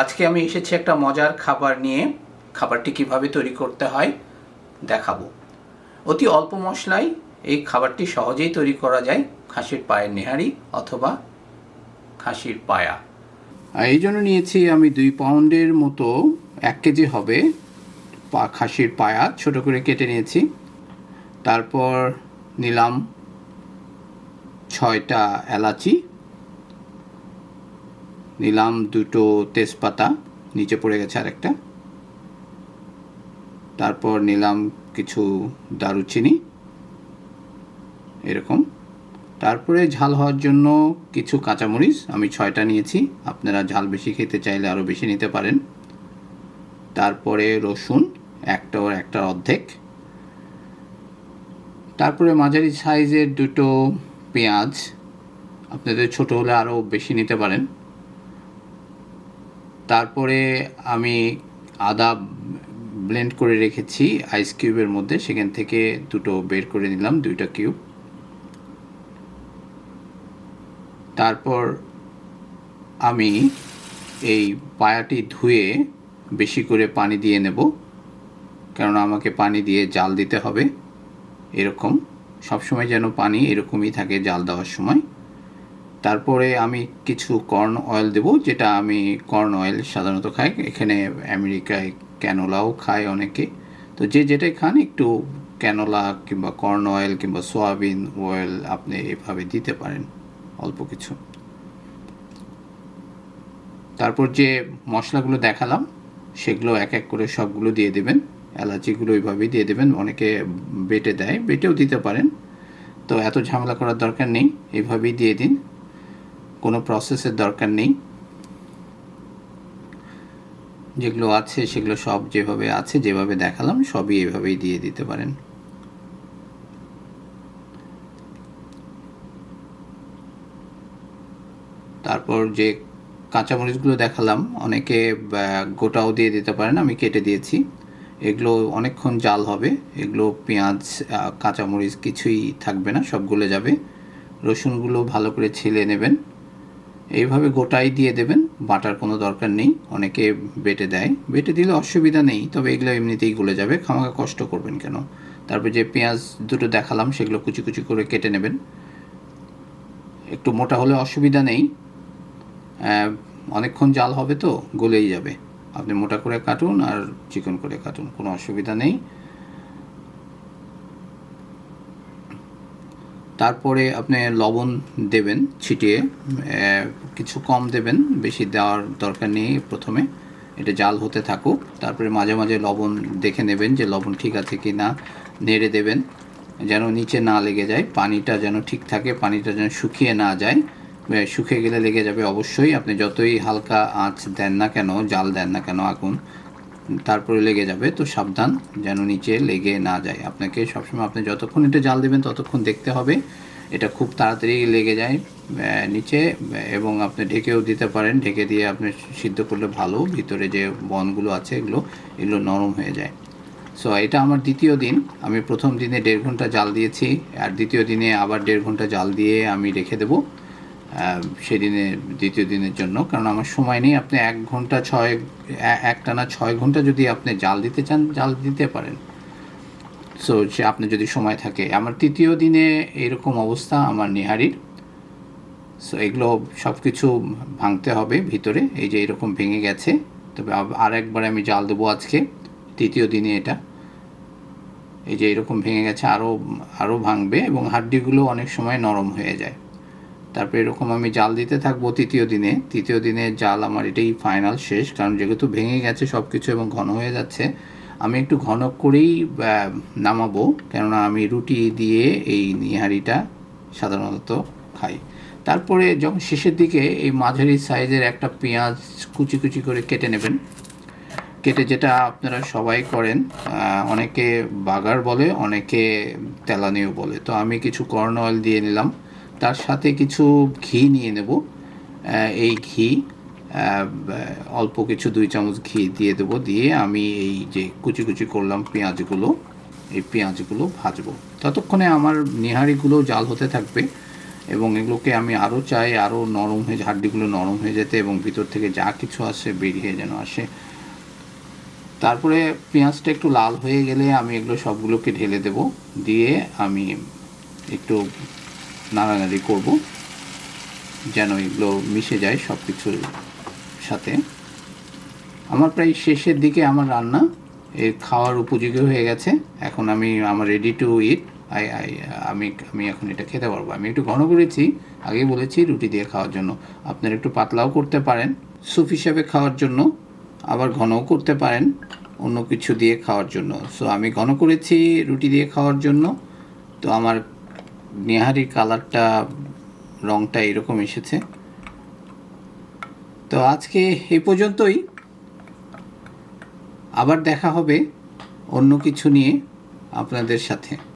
আজকে আমি এসেছি একটা মজার খাবার নিয়ে, খাবারটি কীভাবে তৈরি করতে হয় দেখাবো। অতি অল্প মশলায় এই খাবারটি সহজেই তৈরি করা যায়, খাসির পায়ের নেহারি অথবা খাসির পায়া। আর এই জন্য নিয়েছি আমি দুই পাউন্ডের মতো এক কেজি হবে পা, খাসির পায়া, ছোট করে কেটে নিয়েছি। তারপর নিলাম ছয়টা এলাচি। নিলাম দুটো তেজপাতা, নিচে পড়ে গেছে আরেকটা। তারপর নিলাম কিছু দারুচিনি, এরকম। তারপরে ঝাল হওয়ার জন্য কিছু কাঁচামরিচ, আমি ছয়টা নিয়েছি। আপনারা ঝাল বেশি খেতে চাইলে আরও বেশি নিতে পারেন। তারপরে রসুন, একটা একটা অর্ধেক। তারপরে মাঝারি সাইজের দুটো পেঁয়াজ। আপনাদের ছোটো হলে আরও বেশি নিতে পারেন। তারপরে আমি আদা ব্লেন্ড করে রেখেছি আইস কিউবের মধ্যে। সেখান থেকে দুটো বের করে নিলাম, দুইটা কিউব। তারপর আমি এই পায়াটি ধুয়ে বেশি করে পানি দিয়ে নেব কারণ আমাকে পানি দিয়ে জাল দিতে হবে, এরকম। সবসময় যেন পানি এরকমই থাকে জাল দেওয়ার সময়। তারপরে আমি কিছু কর্ন অয়েল দেব, যেটা আমি কর্ন অয়েল সাধারণত খাই। এখানে আমেরিকায় ক্যানোলাও খায় অনেকে। তো যে যেটাই খান, একটু ক্যানোলা কিংবা কর্ন অয়েল কিংবা সোয়াবিন অয়েল আপনি এভাবে দিতে পারেন, অল্প কিছু। তারপর যে মশলাগুলো দেখালাম, সেগুলো এক এক করে সবগুলো দিয়ে দেবেন। এলাচিগুলো ওইভাবেই দিয়ে দেবেন। অনেকে বেটে দেয়, বেটেও দিতে পারেন। তো এত ঝামেলা করার দরকার নেই, এভাবেই দিয়ে দিন। কোনো প্রসেসের দরকার নেই। যেগুলো আছে, সেগুলো সব যেভাবে আছে, যেভাবে দেখালাম, সবই এভাবেই দিয়ে দিতে পারেন। তারপর যে কাঁচামরিচগুলো দেখালাম, অনেকে গোটাও দিয়ে দিতে পারেন, আমি কেটে দিয়েছি। এগুলো অনেকক্ষণ জাল হবে। এগুলো পেঁয়াজ কাঁচামরিচ কিছুই থাকবে না সব যাবে। রসুনগুলো ভালো করে ছিলে নেবেন। এইভাবে গোটাই দিয়ে দেবেন, বাটার কোনো দরকার নেই, অনেকে বেটে দেয়। বেটে দিলে অসুবিধা নেই, তবে এগুলো এমনিতেই গলে যাবে, খামাকা কষ্ট করবেন কেন? তারপর যে পেঁয়াজ দুটো দেখালাম, সেগুলো কুচি কুচি করে কেটে নেবেন। একটু মোটা হলে অসুবিধা নেই। অনেকক্ষণ জাল হবে তো, গলেই যাবে। আপনি মোটা করে কাটুন আর চিকন করে কাটুন, কোনো অসুবিধা নেই। তারপরে আপনি লবণ দেবেন ছিটিয়ে কিছু কম দেবেন, বেশি দেওয়ার দরকার নেই প্রথমে। এটা জাল হতে থাকুক। তারপরে মাঝে মাঝে লবণ দেখে নেবেন যে লবণ ঠিক আছে কি না, নেড়ে দেবেন, যেন নিচে না লেগে যায়, পানিটা যেন ঠিক থাকে, পানিটা যেন শুকিয়ে না যায়। শুকিয়ে গেলে লেগে যাবে অবশ্যই। আপনি যতই হালকা আঁচ দেন না কেন, জাল দেন না কেন, আগুন তারপরে লেগে যাবে, তো সাবধান যেন নিচে লেগে না যায়। আপনাকে সবসময় আপনি যতক্ষণ এটা জাল দেবেন ততক্ষণ দেখতে হবে। এটা খুব তাড়াতাড়ি লেগে যায় নিচে, এবং আপনি ঢেকেও দিতে পারেন। ঢেকে দিয়ে আপনি সিদ্ধ করলে ভালো, ভিতরে যে বনগুলো আছে এগুলো এগুলো নরম হয়ে যায়। সো এটা আমার দ্বিতীয় দিন। আমি প্রথম দিনে দেড় ঘণ্টা জাল দিয়েছি, আর দ্বিতীয় দিনে আবার দেড় ঘণ্টা জাল দিয়ে আমি রেখে দেবো। সেদিনে, দ্বিতীয় দিনের জন্য, কারণ আমার সময় নেই। আপনি এক ঘণ্টা ছয় একটানা ছয় ঘণ্টা যদি আপনি জাল দিতে চান, জাল দিতে পারেন। সো সে আপনি যদি সময় থাকে। আমার তৃতীয় দিনে এরকম অবস্থা, আমার নেহারির। সো এগুলো সব কিছু ভাঙতে হবে ভিতরে। এই যে এরকম ভেঙে গেছে, তবে আর একবার আমি জাল দেবো আজকে। তৃতীয় দিনে এটা। এই যে এরকম ভেঙে গেছে আরও আরও ভাঙবে এবং হাড্ডিগুলো অনেক সময় নরম হয়ে যায়। তারপরে এরকম আমি জাল দিতে থাকব তৃতীয় দিনে। তৃতীয় দিনে জাল আমার এটাই ফাইনাল শেষ, কারণ যেহেতু ভেঙে গেছে সব কিছু এবং ঘন হয়ে যাচ্ছে, আমি একটু ঘন করেই নামাবো। কেননা আমি রুটি দিয়ে এই নিহারিটা সাধারণত খাই। তারপরে যখন শেষের দিকে এই মাঝারি সাইজের একটা পেঁয়াজ কুচি কুচি করে কেটে নেবেন। কেটে যেটা আপনারা সবাই করেন অনেকে বাগার বলে, অনেকে তেলানিও বলে। তো আমি কিছু কর্ন অয়েল দিয়ে নিলাম। তার সাথে কিছু ঘি নিয়ে নেব। এই ঘি অল্প কিছু দুই চামচ ঘি দিয়ে দেব। দিয়ে আমি এই যে কুচি কুচি করলাম পেঁয়াজগুলো, এই পেঁয়াজগুলো ভাজবো। ততক্ষণে আমার নিহারিগুলো জাল হতে থাকবে এবং এগুলোকে আমি আরও চাই, আরও নরম হয়ে, হাড্ডিগুলো নরম হয়ে যেতে এবং ভিতর থেকে যা কিছু আসে বেরিয়ে যেন আসে। তারপরে পেঁয়াজটা একটু লাল হয়ে গেলে আমি এগুলো সবগুলোকে ঢেলে দেব। দিয়ে আমি একটু নাড়ানাড়ি করব, যেন এগুলো মিশে যায় সব কিছুর সাথে। আমার প্রায় শেষের দিকে আমার রান্না এর খাওয়ার উপযোগী হয়ে গেছে। এখন আমি আমার ready to eat I I, আমি আমি এখন এটা খেতে পারব। আমি একটু ঘন করেছি আগেই বলেছি রুটি দিয়ে খাওয়ার জন্য। আপনারা একটু পাতলাও করতে পারেন স্যুপ হিসাবে খাওয়ার জন্য, আবার ঘনও করতে পারেন, অন্য কিছু দিয়ে খাওয়ার জন্য। সো আমি ঘন করেছি রুটি দিয়ে খাওয়ার জন্য। তো আমার নেহারির কালারটা, রংটা এরকম এসেছে। তো আজকে এ পর্যন্তই। আবার দেখা হবে অন্য কিছু নিয়ে আপনাদের সাথে।